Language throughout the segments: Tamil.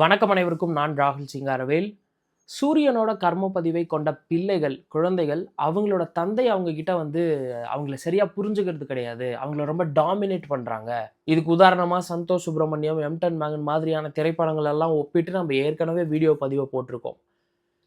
வணக்கம் அனைவருக்கும். நான் ராகுல் சிங்காரவேல். சூரியனோட கர்ம பதிவை கொண்ட பிள்ளைகள் குழந்தைகள் அவங்களோட தந்தை அவங்க கிட்ட வந்து அவங்கள சரியா புரிஞ்சுக்கிறது கிடையாது. அவங்கள ரொம்ப டாமினேட் பண்றாங்க. இதுக்கு உதாரணமா சந்தோஷ் சுப்பிரமணியம் எம்டன் மேகன் மாதிரியான திரைப்படங்கள் எல்லாம் ஒப்பிட்டு நம்ம ஏற்கனவே வீடியோ பதிவை போட்டிருக்கோம்.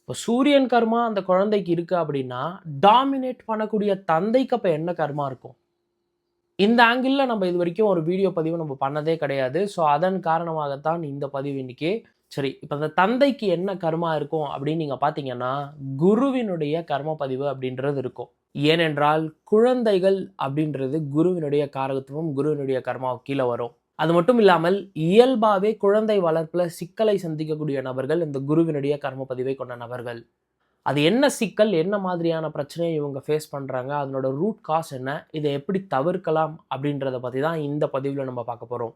இப்போ சூரியன் கர்மா அந்த குழந்தைக்கு இருக்கு அப்படின்னா டாமினேட் பண்ணக்கூடிய தந்தைக்கு அப்போ என்ன கர்மா இருக்கும்? இந்த ஆங்கிளில் நம்ம இது வரைக்கும் ஒரு வீடியோ பதிவு நம்ம பண்ணதே கிடையாது. ஸோ அதன் காரணமாகத்தான் இந்த பதிவு இன்னைக்கு. சரி இப்போ அந்த தந்தைக்கு என்ன கர்மா இருக்கும் அப்படின்னு நீங்கள் பார்த்தீங்கன்னா குருவினுடைய கர்ம பதிவு அப்படின்றது இருக்கும். ஏனென்றால் குழந்தைகள் அப்படின்றது குருவினுடைய காரகத்துவம் குருவினுடைய கர்மா கீழே வரும். அது மட்டும் இல்லாமல் இயல்பாகவே குழந்தை வளர்ப்பில் சிக்கலை சந்திக்கக்கூடிய நபர்கள் இந்த குருவினுடைய கர்ம பதிவை கொண்ட நபர்கள். அது என்ன சிக்கல் என்ன மாதிரியான பிரச்சனையை இவங்க ஃபேஸ் பண்ணுறாங்க அதனோட ரூட் காஸ் என்ன இதை எப்படி தவிர்க்கலாம் அப்படின்றத பற்றி தான் இந்த பதிவில் நம்ம பார்க்க போகிறோம்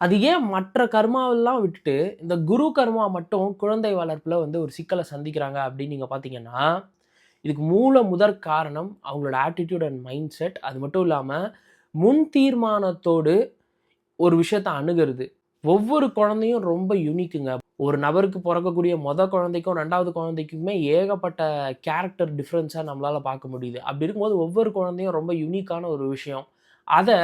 அது ஏன் மற்ற கர்மாவெல்லாம் விட்டுட்டு இந்த குரு கர்மா மட்டும் குழந்தை வளர்ப்பில் வந்து ஒரு சிக்கலை சந்திக்கிறாங்க அப்படின்னு நீங்கள் பார்த்தீங்கன்னா இதுக்கு மூல முதற் காரணம் அவங்களோட ஆட்டிடியூட் அண்ட் மைண்ட் செட் அது மட்டும் இல்லாமல் முன் தீர்மானத்தோடு ஒரு விஷயத்தை அணுகிறது. ஒவ்வொரு குழந்தையும் ரொம்ப யூனிக்குங்க ஒரு நபருக்கு பிறக்கக்கூடிய மொத குழந்தைக்கும் ரெண்டாவது குழந்தைக்குமே ஏகப்பட்ட கேரக்டர் டிஃப்ரென்ஸாக நம்மளால் பார்க்க முடியுது. அப்படி இருக்கும்போது ஒவ்வொரு குழந்தையும் ரொம்ப யூனிக்கான ஒரு விஷயம். அதை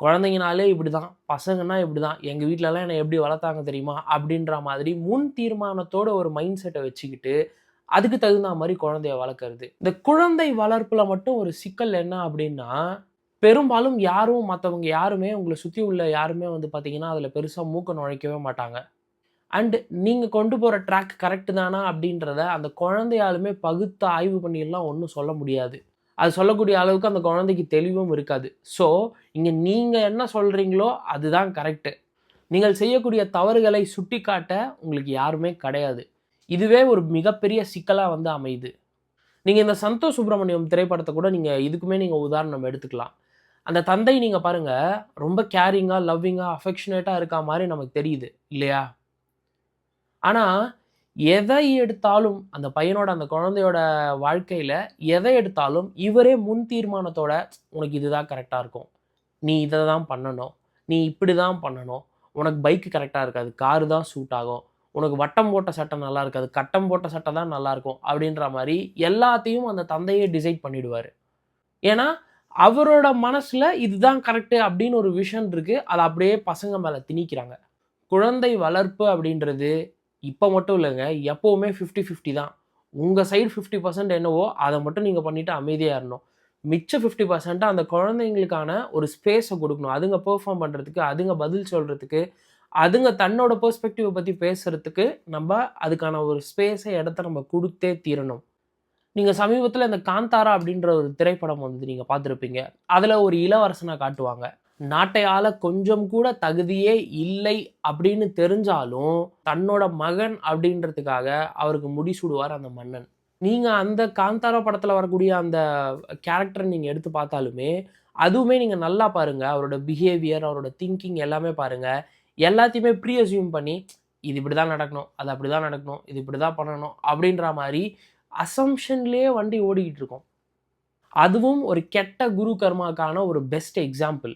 குழந்தைங்கனாலே இப்படி தான் பசங்கன்னா இப்படி தான் எங்கள் வீட்டிலலாம் என்னை எப்படி வளர்த்தாங்க தெரியுமா? அப்படின்ற மாதிரி முன் தீர்மானத்தோட ஒரு மைண்ட் செட்டை வச்சுக்கிட்டு அதுக்கு தகுந்த மாதிரி குழந்தைய வளர்க்குறது. இந்த குழந்தை வளர்ப்பில் மட்டும் ஒரு சிக்கல் என்ன அப்படின்னா பெரும்பாலும் யாரும் மற்றவங்க யாருமே உங்களை சுற்றி உள்ள யாருமே வந்து பார்த்தீங்கன்னா அதில் பெருசாக மூக்க நுழைக்கவே மாட்டாங்க. அண்டு நீங்கள் கொண்டு போகிற ட்ராக் கரெக்டு தானா அப்படின்றத அந்த குழந்தையாலுமே பகுத்து ஆய்வு பண்ணிடலாம் ஒன்றும் சொல்ல முடியாது. அது சொல்லக்கூடிய அளவுக்கு அந்த குழந்தைக்கு தெளிவும் இருக்காது. ஸோ இங்கே நீங்கள் என்ன சொல்கிறீங்களோ அதுதான் கரெக்டு நீங்கள் செய்யக்கூடிய தவறுகளை சுட்டி காட்ட உங்களுக்கு யாருமே கிடையாது. இதுவே ஒரு மிகப்பெரிய சிக்கலாக வந்து அமையுது. நீங்கள் இந்த சந்தோஷ் சுப்பிரமணியம் திரைப்படத்தை கூட நீங்கள் இதுக்குமே நீங்கள் உதாரணம் எடுத்துக்கலாம். அந்த தந்தை நீங்கள் பாருங்கள் ரொம்ப கேரிங்காக லவ்விங்காக அஃபெக்ஷனேட்டாக இருக்கா மாதிரி நமக்கு தெரியுது இல்லையா? ஆனால் எதை எடுத்தாலும் அந்த பையனோட அந்த குழந்தையோட வாழ்க்கையில் எதை எடுத்தாலும் இவரே முன் தீர்மானத்தோட உனக்கு இதுதான் கரெக்டாக இருக்கும். நீ இதை தான் பண்ணணும். நீ இப்படி தான் பண்ணணும். உனக்கு பைக்கு கரெக்டாக இருக்காது. காரு தான் சூட் ஆகும். உனக்கு வட்டம் போட்ட சட்டை நல்லா இருக்காது. கட்டம் போட்ட சட்டை தான் நல்லா இருக்கும். அப்படின்ற மாதிரி எல்லாத்தையும் அந்த தந்தையே டிசைட் பண்ணிடுவார். ஏன்னா அவரோட மனசில் இதுதான் கரெக்டு அப்படின்னு ஒரு விஷன் இருக்குது அதை அப்படியே பசங்க மேலே திணிக்கிறாங்க. குழந்தை வளர்ப்பு அப்படின்றது இப்போ மட்டும் இல்லைங்க எப்போவுமே ஃபிஃப்டி ஃபிஃப்டி தான். உங்கள் சைடு ஃபிஃப்டி பர்சன்ட் என்னவோ அதை மட்டும் நீங்கள் பண்ணிவிட்டு அமைதியாக இருந்தோம் மிச்ச ஃபிஃப்டி பர்சண்ட்டாக அந்த குழந்தைங்களுக்கான ஒரு ஸ்பேஸை கொடுக்கணும். அதுங்க பெர்ஃபார்ம் பண்ணுறதுக்கு அதுங்க பதில் சொல்கிறதுக்கு அதுங்க தன்னோட பெர்ஸ்பெக்டிவை பற்றி பேசுகிறதுக்கு நம்ம அதுக்கான ஒரு ஸ்பேஸை இடத்த நம்ம கொடுத்தே தீரணும். நீங்கள் சமீபத்தில் இந்த காந்தாரா அப்படின்ற ஒரு திரைப்படம் வந்து நீங்கள் பார்த்துருப்பீங்க. அதில் ஒரு இளவரசனை காட்டுவாங்க. நாட்டை ஆள கொஞ்சம் கூட தகுதியே இல்லை அப்படின்னு தெரிஞ்சாலும் தன்னோட மகன் அப்படின்றதுக்காக அவருக்கு முடிசூடுவார் அந்த மன்னன். நீங்கள் அந்த காந்தாரா படத்தில் வரக்கூடிய அந்த கேரக்டரை நீங்கள் எடுத்து பார்த்தாலுமே அதுவுமே நீங்கள் நல்லா பாருங்கள் அவரோட பிஹேவியர் அவரோட திங்கிங் எல்லாமே பாருங்கள் எல்லாத்தையுமே ப்ரீ அசியூம் பண்ணி இது இப்படி தான் நடக்கணும் அது அப்படி தான் நடக்கணும் இது இப்படி தான் பண்ணணும் அப்படின்ற மாதிரி அசம்ஷன்லேயே வண்டி ஓடிக்கிட்டு இருக்கோம். அதுவும் ஒரு கெட்ட குரு கர்மாக்கான ஒரு பெஸ்ட் எக்ஸாம்பிள்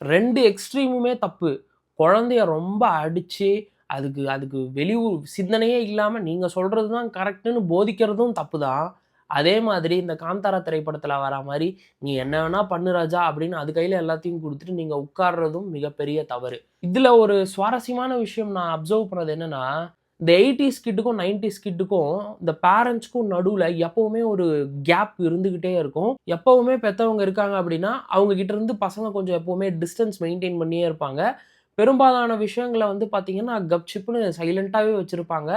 ரெண்டு எக்ஸ்ட்ரீமுமே தப்பு. குழந்தைய ரொம்ப அடித்து அதுக்கு அதுக்கு வெளியூர் சிந்தனையே இல்லாமல் நீங்கள் சொல்கிறது தான் கரெக்டுன்னு போதிக்கிறதும் தப்பு தான் அதே மாதிரி இந்த காந்தாரா திரைப்படத்தில் வர மாதிரி நீ என்ன வேணால் பண்ணு ராஜா அப்படின்னு அது கையில் எல்லாத்தையும் கொடுத்துட்டு நீங்கள் உட்கார்றதும் மிகப்பெரிய தவறு. இதில் ஒரு சுவாரஸ்யமான விஷயம் நான் அப்சர்வ் பண்ணது என்னென்னா இந்த எயிட்டிஸ் கிட்டுக்கும் நைன்டிஸ் கிட்டுக்கும் இந்த பேரண்ட்ஸ்க்கும் நடுவில் எப்போவுமே ஒரு கேப் இருந்துக்கிட்டே இருக்கும். எப்போவுமே பெற்றவங்க இருக்காங்க அப்படின்னா அவங்க கிட்ட இருந்து பசங்க கொஞ்சம் எப்போவுமே டிஸ்டன்ஸ் மெயின்டைன் பண்ணியே இருப்பாங்க. பெரும்பாலான விஷயங்களை வந்து பார்த்திங்கன்னா கப்சிப்புன்னு சைலண்ட்டாகவே வச்சுருப்பாங்க.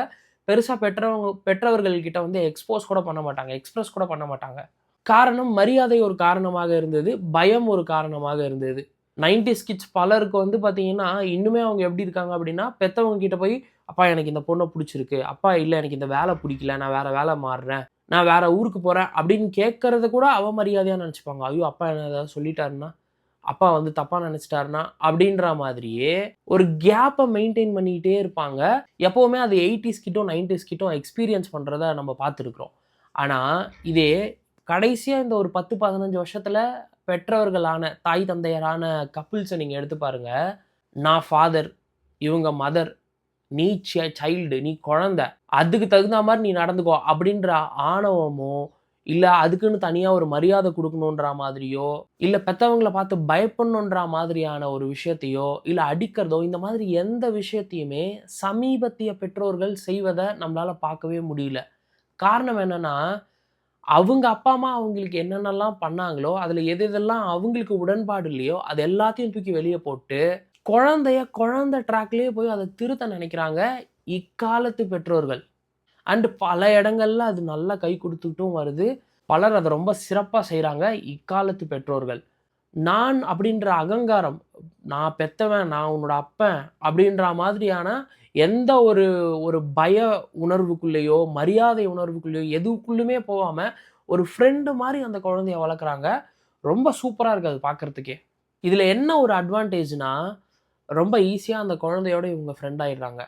பெருசாக பெற்றவங்க பெற்றவர்கள்கிட்ட வந்து எக்ஸ்போஸ் கூட பண்ண மாட்டாங்க எக்ஸ்பிரஸ் கூட பண்ண மாட்டாங்க. காரணம் மரியாதை ஒரு காரணமாக இருந்தது பயம் ஒரு காரணமாக இருந்தது. நைன்டி ஸ்கிட்ஸ் பலருக்கு வந்து பார்த்தீங்கன்னா இன்னுமே அவங்க எப்படி இருக்காங்க அப்படின்னா பெற்றவங்க கிட்ட போய் அப்பா எனக்கு இந்த பொண்ணை பிடிச்சிருக்கு. அப்பா இல்லை எனக்கு இந்த வேலை பிடிக்கல. நான் வேற வேலை மாறுறேன். நான் வேற ஊருக்கு போகிறேன் அப்படின்னு கேட்குறத கூட அவமரியாதையாக நினச்சிப்பாங்க. ஐயோ அப்பா என்ன ஏதாவது சொல்லிட்டாருன்னா அப்பா வந்து தப்பாக நினச்சிட்டாருனா அப்படின்ற மாதிரியே ஒரு கேப்பை மெயின்டைன் பண்ணிக்கிட்டே இருப்பாங்க. எப்போவுமே அது எயிட்டிஸ் கிட்டும் நைன்டிஸ் கிட்டும் எக்ஸ்பீரியன்ஸ் பண்ணுறத நம்ம பார்த்துருக்குறோம். ஆனால் இதே கடைசியாக இந்த ஒரு பத்து பதினஞ்சு வருஷத்தில் பெற்றவர்களான தாய் தந்தையரான கப்புள்ஸை நீங்கள் எடுத்து பாருங்கள் நான் ஃபாதர் இவங்க மதர் நீ சைல்டு நீ குழந்தை அதுக்கு தகுந்த மாதிரி நீ நடந்துக்கோ அப்படின்ற ஆணவமோ இல்லை அதுக்குன்னு தனியாக ஒரு மரியாதை கொடுக்கணுன்ற மாதிரியோ இல்லை பெற்றவங்கள பார்த்து பயப்படணுன்ற மாதிரியான ஒரு விஷயத்தையோ இல்லை அடிக்கிறதோ இந்த மாதிரி எந்த விஷயத்தையுமே சமீபத்திய பெற்றோர்கள் செய்வதை நம்மளால் பார்க்கவே முடியல. காரணம் என்னென்னா அவங்க அப்பா அம்மா அவங்களுக்கு என்னென்னலாம் பண்ணாங்களோ அதில் எது எதெல்லாம் அவங்களுக்கு உடன்பாடு இல்லையோ அது எல்லாத்தையும் தூக்கி வெளியே போட்டு குழந்தைய குழந்தை ட்ராக்லேயே போய் அதை திருத்த நினைக்கிறாங்க இக்காலத்து பெற்றோர்கள். அண்டு பல இடங்கள்ல அது நல்லா கை கொடுத்துக்கிட்டும் வருது. பலர் அதை ரொம்ப சிறப்பாக செய்கிறாங்க இக்காலத்து பெற்றோர்கள். நான் அப்படின்ற அகங்காரம் நான் பெத்தவன் நான் உன்னோட அப்பன் அப்படின்ற மாதிரியான எந்த ஒரு ஒரு பய உணர்வுக்குள்ளேயோ மரியாதை உணர்வுக்குள்ளேயோ எதுக்குள்ளுமே போகாமல் ஒரு ஃப்ரெண்டு மாதிரி அந்த குழந்தைய வளர்க்குறாங்க. ரொம்ப சூப்பராக இருக்குது அது பார்க்குறதுக்கே இதில் என்ன ஒரு அட்வான்டேஜ்னால் ரொம்ப ஈஸியாக அந்த குழந்தையோட இவங்க ஃப்ரெண்ட் ஆயிடுறாங்க.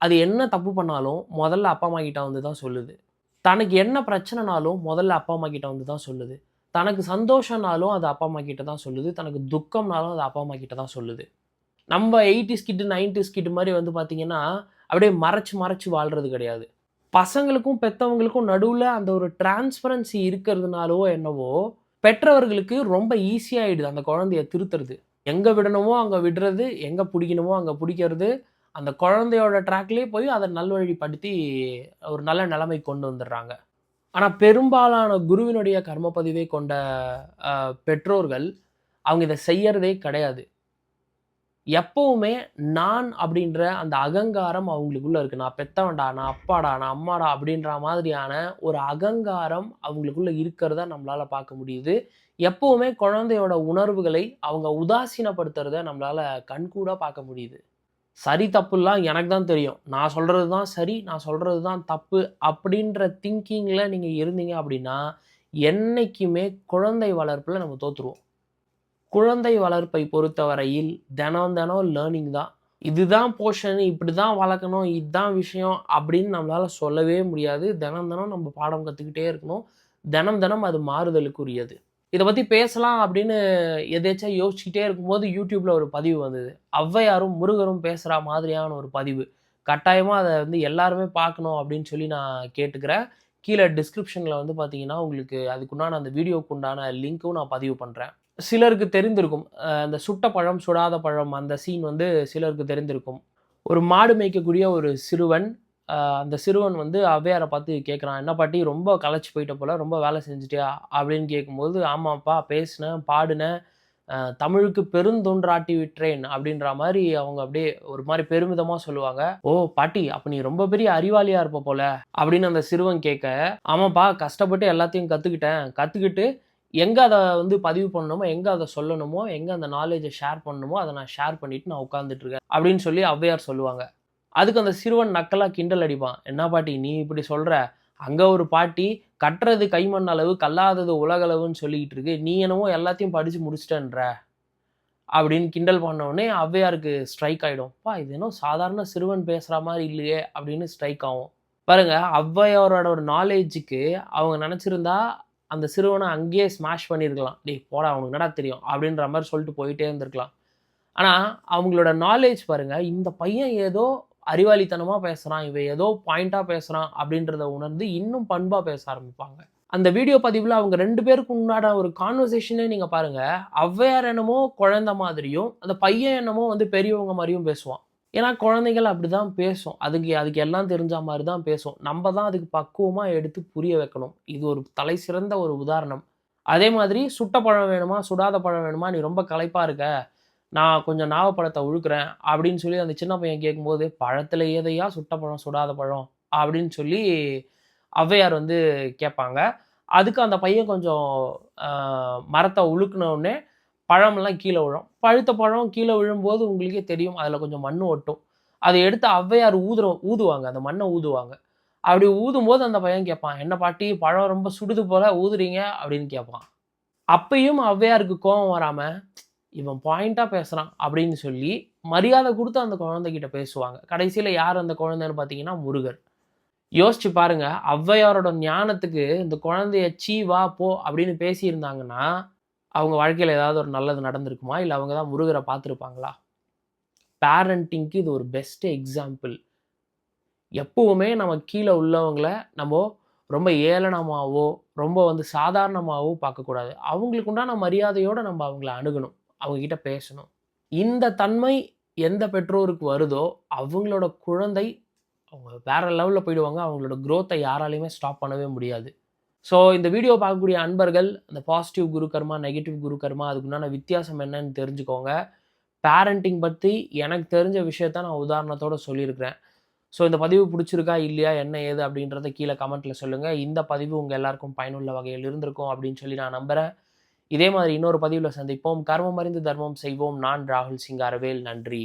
அது என்ன தப்பு பண்ணாலும் முதல்ல அப்பா அம்மா கிட்ட வந்து தான் சொல்லுது. தனக்கு என்ன பிரச்சனைனாலும் முதல்ல அப்பா அம்மா கிட்ட வந்து தான் சொல்லுது. தனக்கு சந்தோஷம்னாலும் அது அப்பா அம்மா கிட்ட தான் சொல்லுது. தனக்கு துக்கம்னாலும் அது அப்பா அம்மா கிட்ட தான் சொல்லுது. நம்ம எயிட்டிஸ் கிட்டு நைன்டிஸ் ஸ்கிட்டு மாதிரி வந்து பார்த்தீங்கன்னா அப்படியே மறைச்சு மறைச்சு வாழ்கிறது கிடையாது. பசங்களுக்கும் பெற்றவங்களுக்கும் நடுவில் அந்த ஒரு டிரான்ஸ்பரன்சி இருக்கிறதுனாலவோ என்னவோ பெற்றவர்களுக்கு ரொம்ப ஈஸியாகிடுது அந்த குழந்தைய திருத்துறது. எங்கே விடணுமோ அங்கே விடுறது எங்கே பிடிக்கணுமோ அங்கே பிடிக்கிறது அந்த குழந்தையோட ட்ராக்லேயே போய் அதை நல்வழிப்படுத்தி ஒரு நல்ல நிலைமை கொண்டு வந்துடுறாங்க. ஆனால் பெரும்பாலான குருவினுடைய கர்மப்பதிவை கொண்ட பெற்றோர்கள் அவங்க இதை செய்யறதே கிடையாது. எப்பவுமே நான் அப்படின்ற அந்த அகங்காரம் அவங்களுக்குள்ளே இருக்குது நான் பெத்தவன்டா நான் அப்பாடா நான் அம்மாடா அப்படின்ற மாதிரியான ஒரு அகங்காரம் அவங்களுக்குள்ளே இருக்கிறத நம்மளால் பார்க்க முடியுது. எப்பவுமே குழந்தையோட உணர்வுகளை அவங்க உதாசீனப்படுத்துறத நம்மளால கண்கூட பார்க்க முடியுது. சரி தப்புலாம் எனக்கு தான் தெரியும். நான் சொல்கிறது தான் சரி நான் சொல்கிறது தான் தப்பு அப்படின்ற திங்கிங்கில் நீங்கள் இருந்தீங்க அப்படின்னா என்னைக்குமே குழந்தை வளர்ப்பில் நம்ம தோற்றுருவோம் குழந்தை வளர்ப்பை பொறுத்தவரையில் தினம் தினம் லேர்னிங் தான். இதுதான் போர்ஷன் இப்படி தான் வளர்க்கணும் இதுதான் விஷயம் அப்படின்னு நம்மளால் சொல்லவே முடியாது. தினம் தினம் நம்ம பாடம் கற்றுக்கிட்டே இருக்கணும். தினம் தினம் அது மாறுதலுக்குரியது. இதை பற்றி பேசலாம் அப்படின்னு எதேச்சா யோசிச்சுக்கிட்டே இருக்கும்போது யூடியூப்பில் ஒரு பதிவு வந்தது. ஔவையாரும் முருகரும் பேசுகிற மாதிரியான ஒரு பதிவு. கட்டாயமாக அதை வந்து எல்லாருமே பார்க்கணும் அப்படின்னு சொல்லி நான் கேட்டுக்கிறேன். கீழே டிஸ்கிரிப்ஷனில் வந்து பார்த்தீங்கன்னா உங்களுக்கு அதுக்குண்டான அந்த வீடியோக்கு உண்டான லிங்க்கும் நான் பதிவு பண்ணுறேன் சிலருக்கு தெரிந்திருக்கும். அந்த சுட்ட பழம் சுடாத பழம் அந்த சீன் வந்து சிலருக்கு தெரிந்திருக்கும். ஒரு மாடு மேய்க்கக்கூடிய ஒரு சிறுவன் அந்த சிறுவன் வந்து அவ்வையாரை பார்த்து கேட்குறான் என்ன பாட்டி ரொம்ப களைச்சி போயிட்ட போல ரொம்ப வேலை செஞ்சுட்டியா? அப்படின்னு கேட்கும்போது ஆமாப்பா பேசினேன் பாடினேன் தமிழுக்கு பெருந்தொன்றாட்டி விற்றேன் அப்படின்ற மாதிரி அவங்க அப்படியே ஒரு மாதிரி பெருமிதமாக சொல்லுவாங்க. ஓ பாட்டி அப்போ நீ ரொம்ப பெரிய அறிவாளியாக இருப்ப போல அப்படின்னு அந்த சிறுவன் கேட்க ஆமாப்பா கஷ்டப்பட்டு எல்லாத்தையும் கற்றுக்கிட்டேன் கற்றுக்கிட்டு எங்கே அதை வந்து பதிவு பண்ணணுமோ எங்கே அதை சொல்லணுமோ எங்கே அந்த நாலேஜை ஷேர் பண்ணணுமோ அதை நான் ஷேர் பண்ணிட்டு நான் உட்காந்துட்ருக்கேன் அப்படின்னு சொல்லி ஔவையார் சொல்லுவாங்க. அதுக்கு அந்த சிறுவன் நக்கலாக கிண்டல் அடிப்பான். என்ன பாட்டி நீ இப்படி சொல்கிற அங்கே ஒரு பாட்டி கட்டுறது கைமண் அளவு கல்லாதது உலகளவுன்னு சொல்லிக்கிட்டு இருக்கு. நீ என்னமோ எல்லாத்தையும் படித்து முடிச்சிட்டேன்ற அப்படின்னு கிண்டல் பண்ண உடனே ஔவையாருக்கு ஸ்ட்ரைக் ஆகிடும் பா இது என்ன சாதாரண சிறுவன் பேசுகிற மாதிரி இல்லையே அப்படின்னு ஸ்ட்ரைக் ஆகும். பாருங்க ஔவையாரோட ஒரு நாலேஜுக்கு அவங்க நினச்சிருந்தா அந்த சிறுவனை அங்கேயே ஸ்மாஷ் பண்ணியிருக்கலாம். டே போடா அவனுக்கு என்னடா தெரியும்? அப்படின்ற மாதிரி சொல்லிட்டு போயிட்டே இருந்திருக்கலாம். ஆனால் அவங்களோட நாலேஜ் பாருங்கள் இந்த பையன் ஏதோ அறிவாளித்தனமாக பேசுகிறான் இவன் ஏதோ பாயிண்ட்டாக பேசுகிறான் அப்படின்றத உணர்ந்து இன்னும் பண்பாக பேச ஆரம்பிப்பாங்க. அந்த வீடியோ பதிவில் அவங்க ரெண்டு பேருக்கு உண்டான ஒரு கான்வர்சேஷனே நீங்கள் பாருங்கள் அவ்வையார் என்னமோ குழந்தை மாதிரியும் அந்த பையன் என்னமோ வந்து பெரியவங்க மாதிரியும் பேசுவான். ஏன்னா குழந்தைகள் அப்படி தான் பேசும். அதுக்கு அதுக்கு எல்லாம் தெரிஞ்ச மாதிரி தான் பேசும். நம்ம தான் அதுக்கு பக்குவமாக எடுத்து புரிய வைக்கணும். இது ஒரு தலை சிறந்த ஒரு உதாரணம். அதே மாதிரி சுட்ட பழம் வேணுமா சுடாத பழம் வேணுமா நீ ரொம்ப களைப்பாக இருக்க. நான் கொஞ்சம் நாவப்பழத்தை உழுக்கிறேன் அப்படின்னு சொல்லி அந்த சின்ன பையன் கேட்கும்போது பழத்தில் எதையா சுட்ட பழம் சுடாத பழம்? அப்படின்னு சொல்லி ஔவையார் வந்து கேட்பாங்க அதுக்கு அந்த பையன் கொஞ்சம் மரத்தை உழுக்கினோடனே பழமெல்லாம் கீழே விழும். பழுத்த பழம் கீழே விழும்போது உங்களுக்கே தெரியும் அதில் கொஞ்சம் மண் ஒட்டும். அதை எடுத்து ஔவையார் ஊதுற ஊதுவாங்க அந்த மண்ணை ஊதுவாங்க. அப்படி ஊதும் போது அந்த பையன் கேட்பான் என்ன பாட்டி பழம் ரொம்ப சுடுது போல ஊதுறீங்க? அப்படின்னு கேட்பான். அப்பயும் ஔவையாருக்கு கோபம் வராமல் இவன் பாயிண்ட்டாக பேசுகிறான் அப்படின்னு சொல்லி மரியாதை கொடுத்து அந்த குழந்தைகிட்ட பேசுவாங்க. கடைசியில் யார் அந்த குழந்தைன்னு பார்த்தீங்கன்னா முருகர். யோசிச்சு பாருங்க ஔவையாரோட ஞானத்துக்கு இந்த குழந்தைய சீ வா போ அப்படின்னு பேசியிருந்தாங்கன்னா அவங்க வாழ்க்கையில் ஏதாவது ஒரு நல்லது நடந்திருக்குமா? இல்லை அவங்க தான் முருகரை பார்த்துருப்பாங்களா? பேரண்டிங்க்கு இது ஒரு பெஸ்ட் எக்ஸாம்பிள் எப்பவுமே நம்ம கீழே உள்ளவங்கள நம்ம ரொம்ப ஏளனமாகவோ ரொம்ப வந்து சாதாரணமாகவோ பார்க்கக்கூடாது. அவங்களுக்கு உண்டான மரியாதையோடு நம்ம அவங்கள அணுகணும். அவங்கக்கிட்ட பேசணும். இந்த தன்மை எந்த பெற்றோருக்கு வருதோ அவங்களோட குழந்தை அவங்க வேற லெவலில் போயிடுவாங்க. அவங்களோட க்ரோத்தை யாராலையுமே ஸ்டாப் பண்ணவே முடியாது. ஸோ இந்த வீடியோ பார்க்கக்கூடிய அன்பர்கள் அந்த பாசிட்டிவ் குரு கர்மா நெகட்டிவ் குரு கர்மா அதுக்குண்டான வித்தியாசம் என்னன்னு தெரிஞ்சுக்கோங்க. பேரண்டிங் பற்றி எனக்கு தெரிஞ்ச விஷயத்த நான் உதாரணத்தோடு சொல்லியிருக்கிறேன். ஸோ இந்த பதிவு பிடிச்சிருக்கா இல்லையா என்ன ஏது அப்படின்றத கீழே கமெண்ட்டில் சொல்லுங்கள் இந்த பதிவு உங்கள் எல்லாருக்கும் பயனுள்ள வகையில் இருந்திருக்கும் அப்படின்னு சொல்லி நான் நம்புகிறேன் இதே மாதிரி இன்னொரு பதிவில் சந்திப்போம். கர்மம் அறிந்து தர்மம் செய்வோம். நான் ராகுல் சிங்காரவேல் நன்றி.